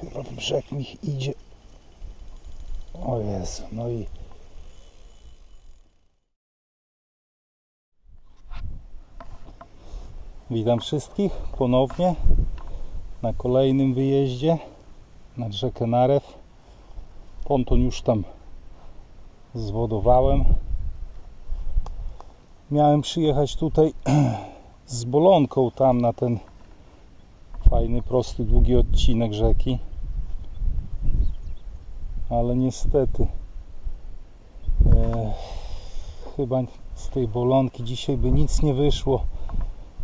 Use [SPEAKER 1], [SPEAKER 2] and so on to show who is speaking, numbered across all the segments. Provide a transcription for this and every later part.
[SPEAKER 1] Chyba w brzeg mi idzie. O Jezu, no i... Witam wszystkich ponownie na kolejnym wyjeździe nad rzekę Narew. Ponton już tam zwodowałem. Miałem przyjechać tutaj z bolonką tam na ten fajny, prosty, długi odcinek rzeki. Ale niestety e, chyba z tej bolonki dzisiaj by nic nie wyszło.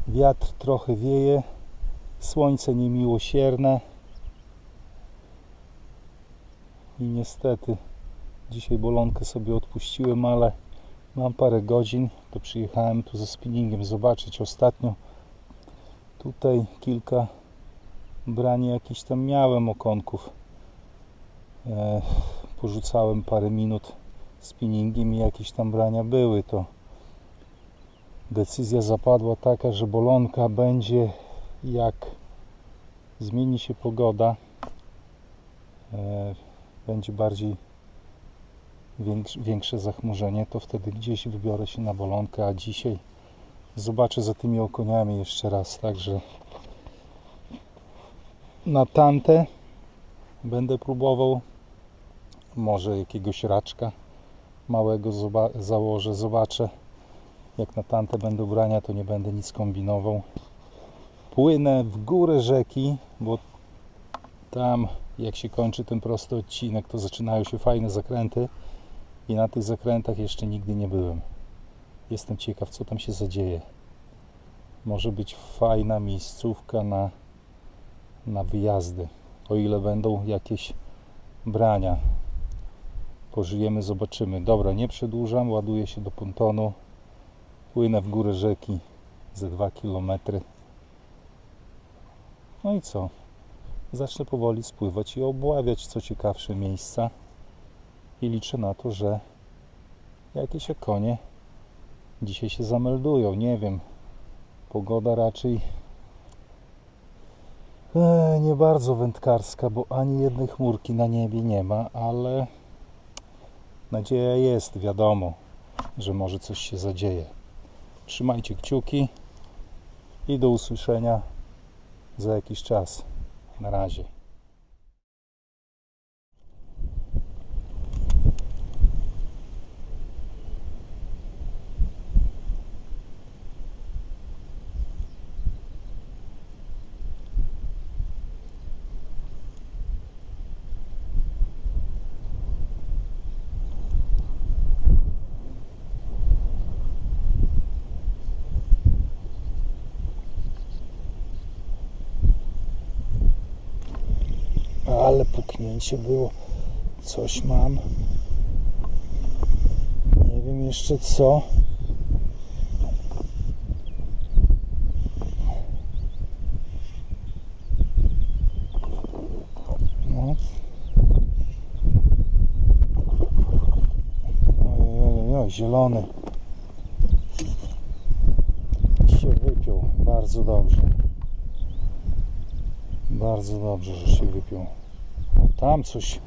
[SPEAKER 1] Wiatr trochę wieje, słońce niemiłosierne i niestety dzisiaj bolonkę sobie odpuściłem, ale mam parę godzin, to przyjechałem tu ze spinningiem zobaczyć ostatnio tutaj kilka brani jakichś tam miałem okonków. E, porzucałem parę minut spinningiem i jakieś tam brania były to decyzja zapadła taka, że bolonka będzie jak zmieni się pogoda e, będzie bardziej większe zachmurzenie, to wtedy gdzieś wybiorę się na bolonkę, a dzisiaj zobaczę za tymi okoniami jeszcze raz, także na tantę będę próbował może jakiegoś raczka małego założę, zobaczę jak na tantę będę brania, to nie będę nic kombinował płynę w górę rzeki, bo tam jak się kończy ten prosty odcinek, to zaczynają się fajne zakręty i na tych zakrętach jeszcze nigdy nie byłem. Jestem ciekaw, co tam się zadzieje. Może być fajna miejscówka na, na wyjazdy, o ile będą jakieś brania. Pożyjemy, zobaczymy. Dobra, nie przedłużam, ładuję się do pontonu, płynę w górę rzeki ze 2 km. No i co? zacznę powoli spływać i obławiać co ciekawsze miejsca i liczę na to, że jakieś konie dzisiaj się zameldują. Nie wiem, pogoda raczej e, nie bardzo wędkarska, bo ani jednej chmurki na niebie nie ma, ale nadzieja jest, wiadomo, że może coś się zadzieje. Trzymajcie kciuki i do usłyszenia za jakiś czas. Na razie. Puknięcie było. Coś mam. Nie wiem jeszcze co. No. Ojej, oj, zielony. Się wypiął. Bardzo dobrze. Bardzo dobrze, że się wypiął. Tam coś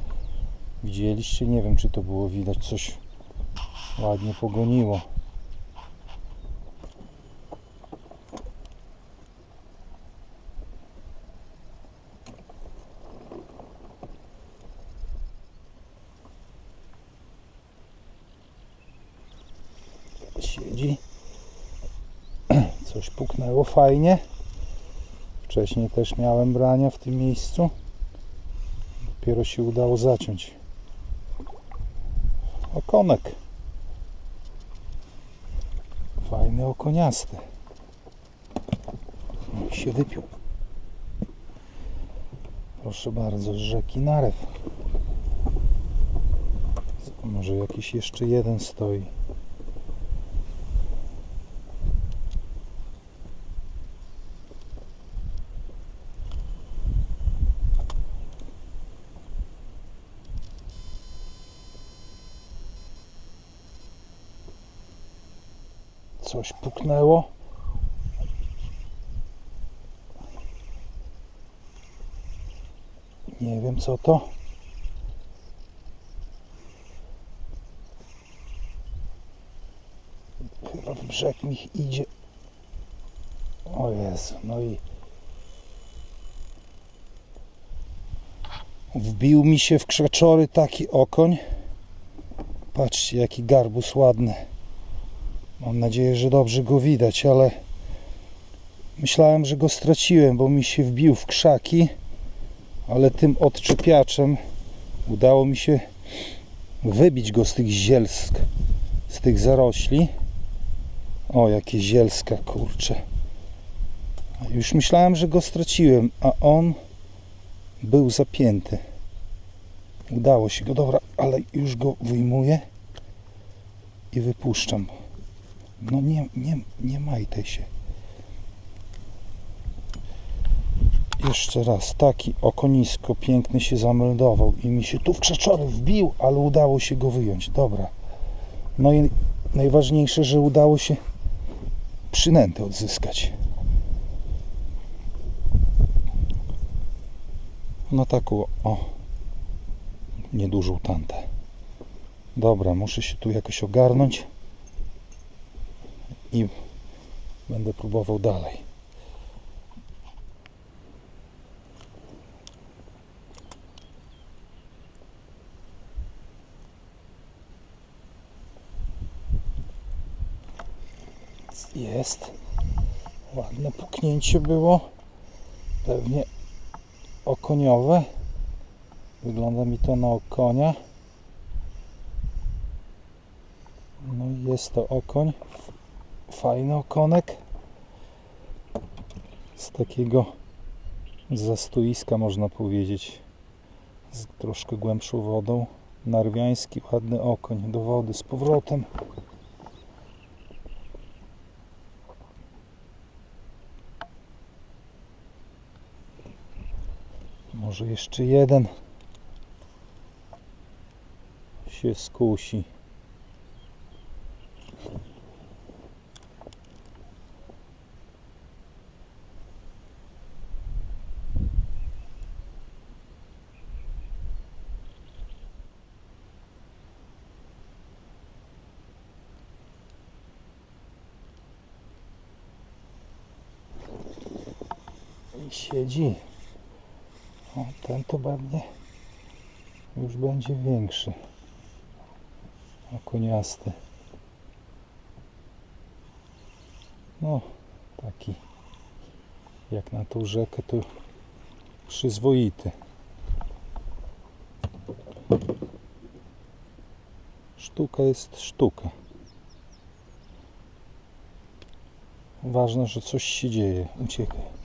[SPEAKER 1] widzieliście, nie wiem czy to było widać, coś ładnie pogoniło. Siedzi. Coś puknęło fajnie. Wcześniej też miałem brania w tym miejscu dopiero się udało zaciąć. Okonek. Fajny okoniasty. I się wypił. Proszę bardzo, z rzeki Narew. Może jakiś jeszcze jeden stoi. Coś puknęło. Nie wiem co to. Chyba w brzeg mi idzie. O no i wbił mi się w krzaczory taki okoń. Patrzcie, jaki garbus ładny. Mam nadzieję, że dobrze go widać, ale myślałem, że go straciłem, bo mi się wbił w krzaki, ale tym odczepiaczem udało mi się wybić go z tych zielsk, z tych zarośli. O, jakie zielska, kurcze. Już myślałem, że go straciłem, a on był zapięty. Udało się go, dobra, ale już go wyjmuję i wypuszczam. No nie, nie, nie majtaj się. Jeszcze raz, taki okonisko piękny się zameldował i mi się tu w krzaczory wbił, ale udało się go wyjąć. Dobra. No i najważniejsze, że udało się przynętę odzyskać. No taką, o, niedużą tantę. Dobra, muszę się tu jakoś ogarnąć i będę próbował dalej. Jest. Ładne puknięcie było. Pewnie okoniowe. Wygląda mi to na okonia. No i jest to okoń. Fajny okonek. Z takiego zastoiska można powiedzieć. Z troszkę głębszą wodą. Narwiański ładny okoń do wody z powrotem. Może jeszcze jeden się skusi. I siedzi. O, ten to pewnie już będzie większy. Okoniasty. No, taki jak na tą rzekę to przyzwoity. Sztuka jest sztuka. Ważne, że coś się dzieje. Uciekaj.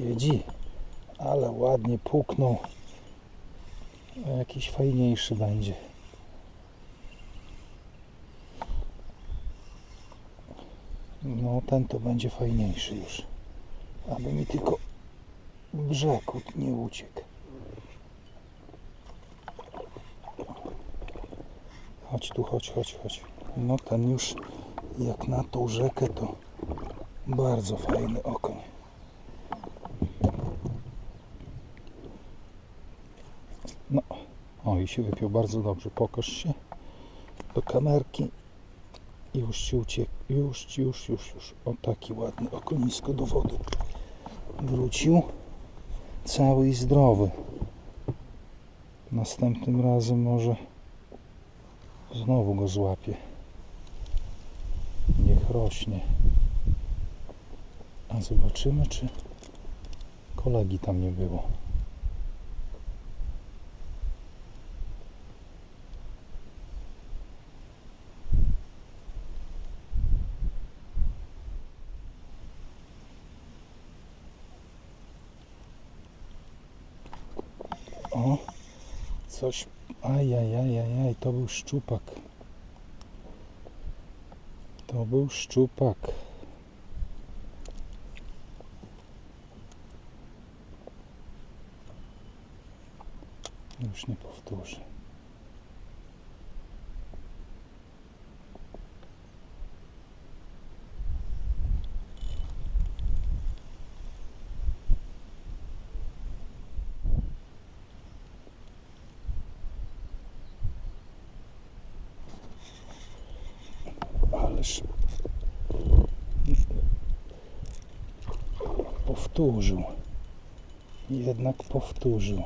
[SPEAKER 1] siedzi, ale ładnie puknął. A Jakiś fajniejszy będzie. No ten to będzie fajniejszy już. Aby mi tylko brzeg nie uciekł. Chodź tu, chodź, chodź, chodź. No ten już jak na tą rzekę to bardzo fajny okoń. No, o i się wypiął bardzo dobrze. Pokaż się do kamerki. Już ci uciekł. Już, już, już, już. O taki ładny okonisko do wody. Wrócił. Cały i zdrowy. Następnym razem może znowu go złapię. Niech rośnie. A zobaczymy, czy kolegi tam nie było. to był szczupak. To był szczupak. Już nie powtórzę. Ależ powtórzył. Jednak powtórzył.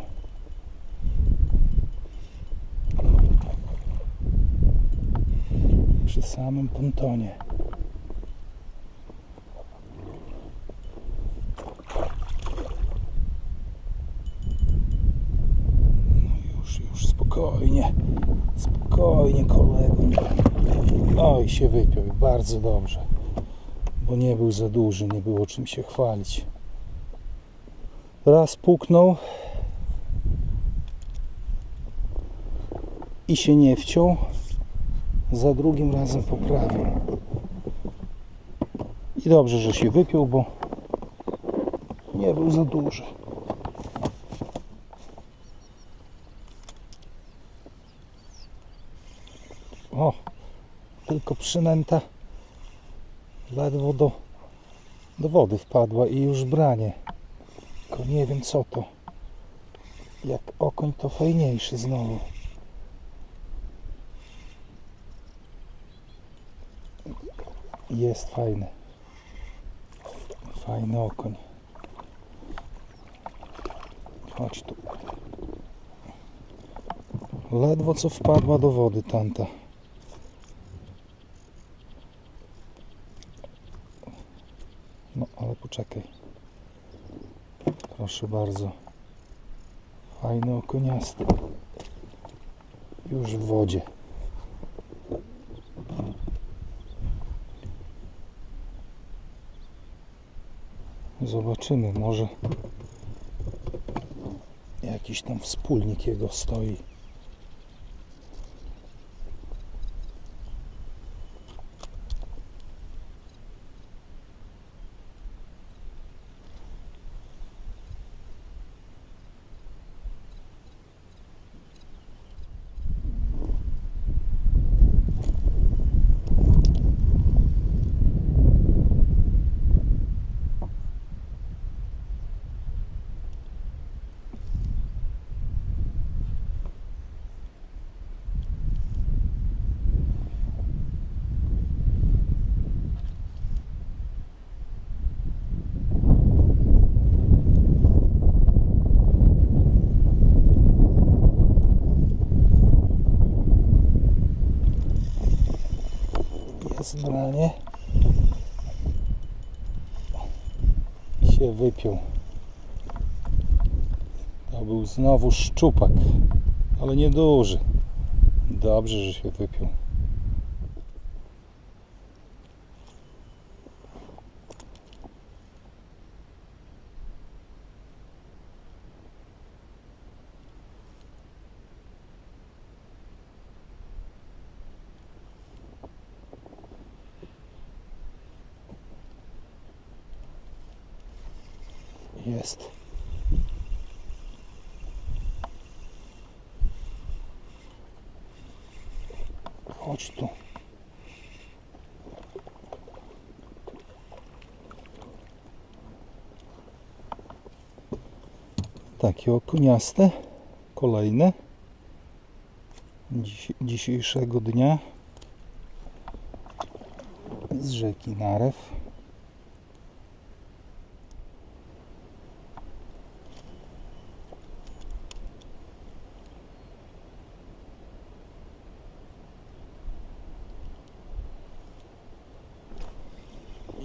[SPEAKER 1] Przy samym pontonie. No już, już spokojnie. Spokojnie kolego. Oj, się wypiął. i Bardzo dobrze. Bo nie był za duży, nie było czym się chwalić. Raz puknął i się nie wciął. Za drugim razem poprawił. I dobrze, że się wypiął, bo nie był za duży. O, tylko przynęta ledwo do, do wody wpadła i już branie. Tylko nie wiem co to. Jak okoń to fajniejszy znowu. Jest fajny. Fajny okoń. Chodź tu. Ledwo co wpadła do wody tamta. Proszę bardzo. Fajny okoniasty. Już w wodzie. Zobaczymy, może jakiś tam wspólnik jego stoi. Jest branie. Się wypiął. To był znowu szczupak, ale nieduży. Dobrze, że się wypiął. Jest. Chodź tu. Takie okuniaste, kolejne dziś, dzisiejszego dnia z rzeki Narew.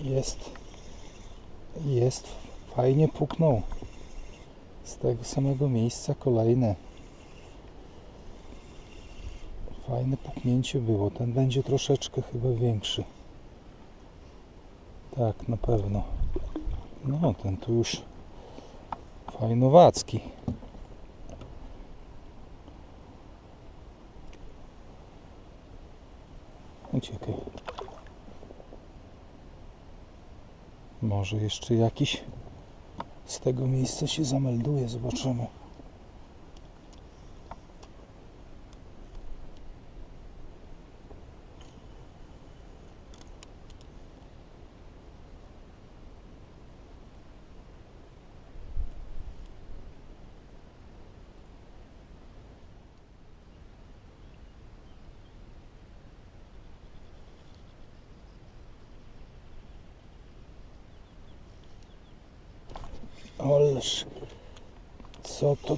[SPEAKER 1] Jest, jest, fajnie puknął. Z tego samego miejsca kolejne. Fajne puknięcie było. Ten będzie troszeczkę chyba większy. Tak, na pewno. No, ten tu już fajnowacki. Uciekaj. Może jeszcze jakiś z tego miejsca się zamelduje, zobaczymy. Ależ, co to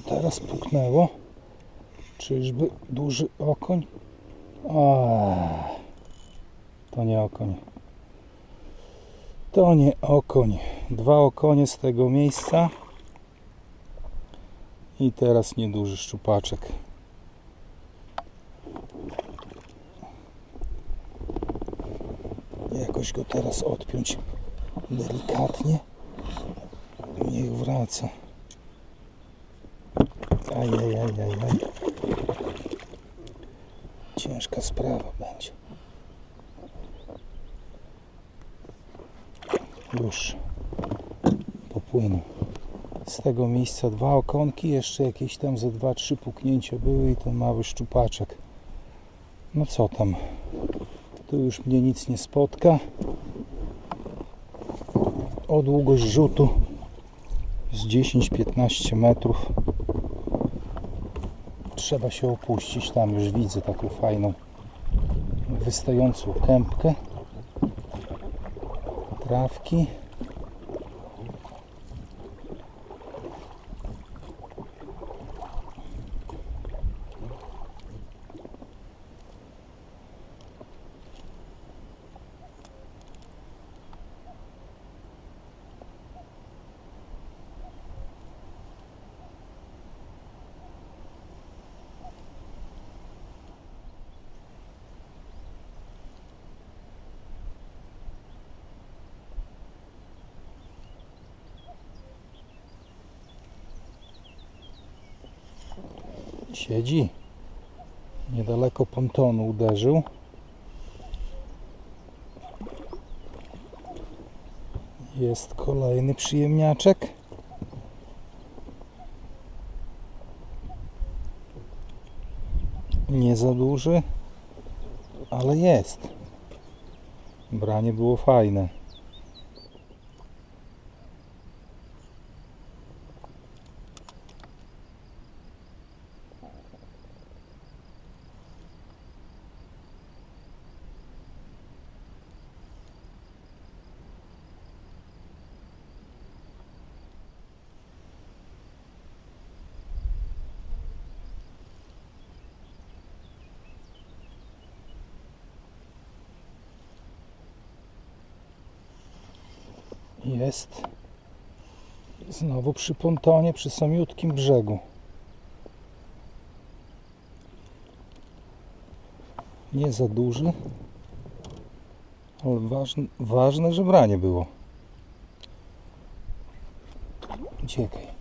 [SPEAKER 1] Czyżby duży okoń? A, to nie okoń. To nie okoń. Dwa okonie z tego miejsca. I teraz nieduży szczupaczek. Jakoś go teraz odpiąć delikatnie. Niech wraca. Ajajajajaj. Ciężka sprawa będzie. Już popłynął. Z tego miejsca dwa okonki, jeszcze jakieś tam ze dwa, trzy puknięcia były i ten mały szczupaczek. No co tam? Tu już mnie nic nie spotka. O długość rzutu z 10-15 metrów. Trzeba się opuścić. Tam już widzę taką fajną wystającą kępkę trawki. Siedzi. Niedaleko pontonu uderzył. Jest kolejny przyjemniaczek. Nie za duży, ale jest. Branie było fajne. Jest. Znowu przy pontonie, przy samiutkim brzegu. Nie za duży, ale ważne, ważne że branie było. Uciekaj.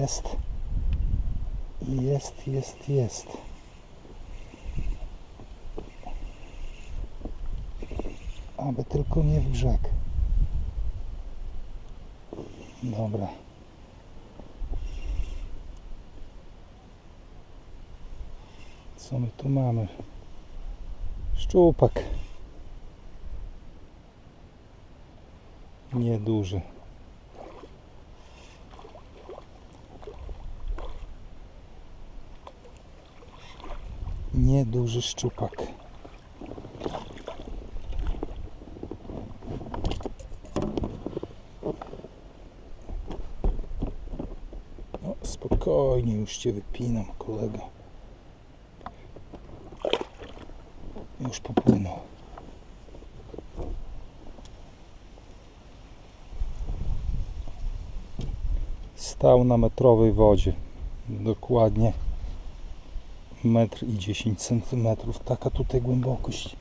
[SPEAKER 1] Jest. Jest, jest, jest. Aby tylko nie w brzeg. Dobra. Co my tu mamy? Szczupak. Nieduży. Nieduży szczupak. No, spokojnie, już cię wypinam, kolego. Już popłynął. Stał na metrowej wodzie. Dokładnie metr i 10 centymetrów. Taka tutaj głębokość.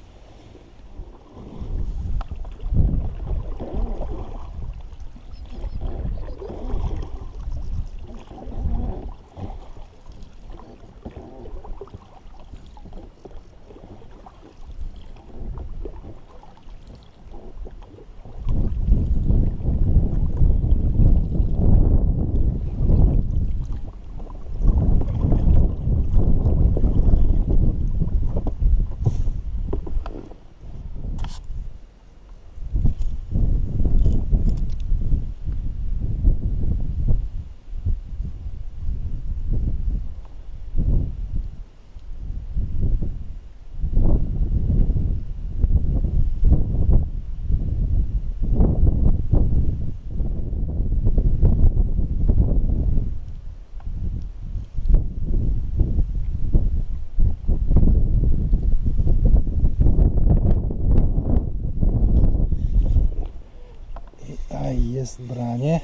[SPEAKER 1] A i jest branie.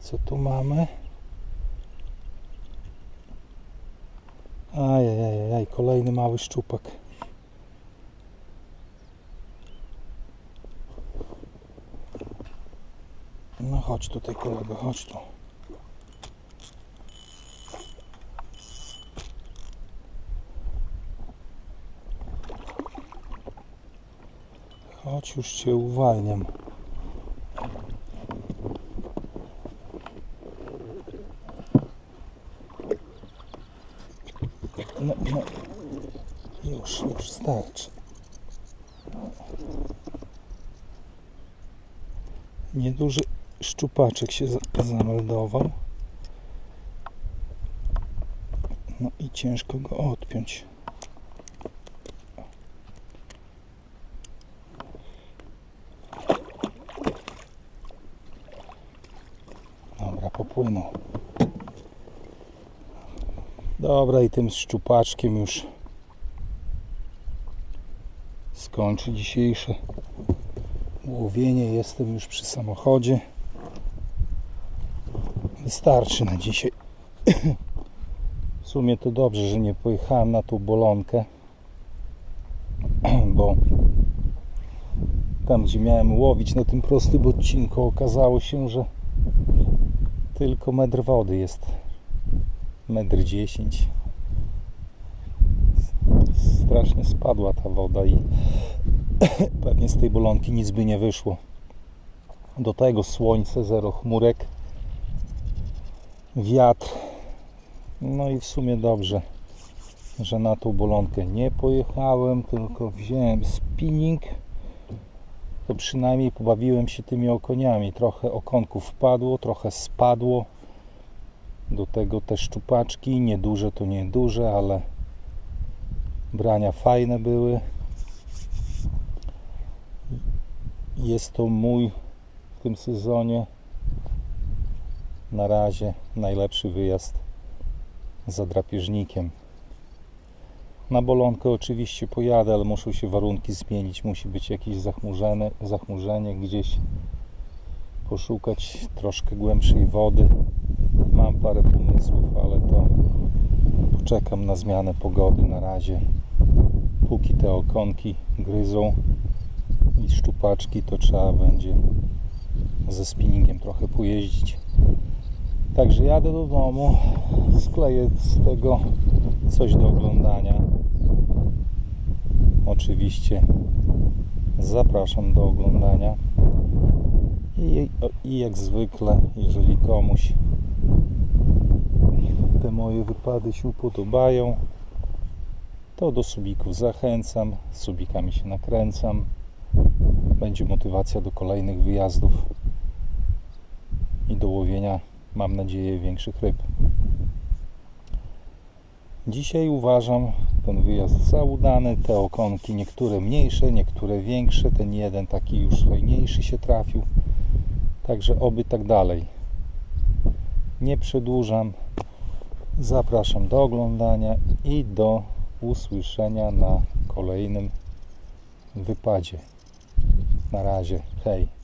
[SPEAKER 1] Co tu mamy? Ajajajaj, kolejny mały szczupak. No chodź tutaj kolego, chodź tu. Chodź, już cię uwalniam. No. Już, już starczy. Nieduży szczupaczek się za- zameldował. No i ciężko go odpiąć. Dobra, popłynął. Dobra, i tym szczupaczkiem już skończy dzisiejsze łowienie. Jestem już przy samochodzie. Wystarczy na dzisiaj. W sumie to dobrze, że nie pojechałem na tą bolonkę, bo tam, gdzie miałem łowić na tym prostym odcinku, okazało się, że tylko metr wody jest. Metr dziesięć. Strasznie spadła ta woda i pewnie z tej bolonki nic by nie wyszło. Do tego słońce, zero chmurek, wiatr. No i w sumie dobrze, że na tą bolonkę nie pojechałem, tylko wziąłem spinning. To przynajmniej pobawiłem się tymi okoniami. Trochę okonków wpadło, trochę spadło. Do tego te szczupaczki, nieduże to nieduże, ale brania fajne były. Jest to mój w tym sezonie na razie najlepszy wyjazd za drapieżnikiem. Na bolonkę oczywiście pojadę, ale muszą się warunki zmienić. Musi być jakieś zachmurzenie, zachmurzenie gdzieś poszukać troszkę głębszej wody. Mam parę pomysłów, ale to poczekam na zmianę pogody na razie. Póki te okonki gryzą i szczupaczki, to trzeba będzie ze spinningiem trochę pojeździć. Także jadę do domu, skleję z tego coś do oglądania. Oczywiście zapraszam do oglądania. I, I jak zwykle, jeżeli komuś moje wypady się podobają, to do subików zachęcam, z subikami się nakręcam. Będzie motywacja do kolejnych wyjazdów i do łowienia, mam nadzieję, większych ryb. Dzisiaj uważam ten wyjazd za udany. Te okonki, niektóre mniejsze, niektóre większe. Ten jeden taki już fajniejszy się trafił. Także oby tak dalej. Nie przedłużam. Zapraszam do oglądania i do usłyszenia na kolejnym wypadzie. Na razie. Hej.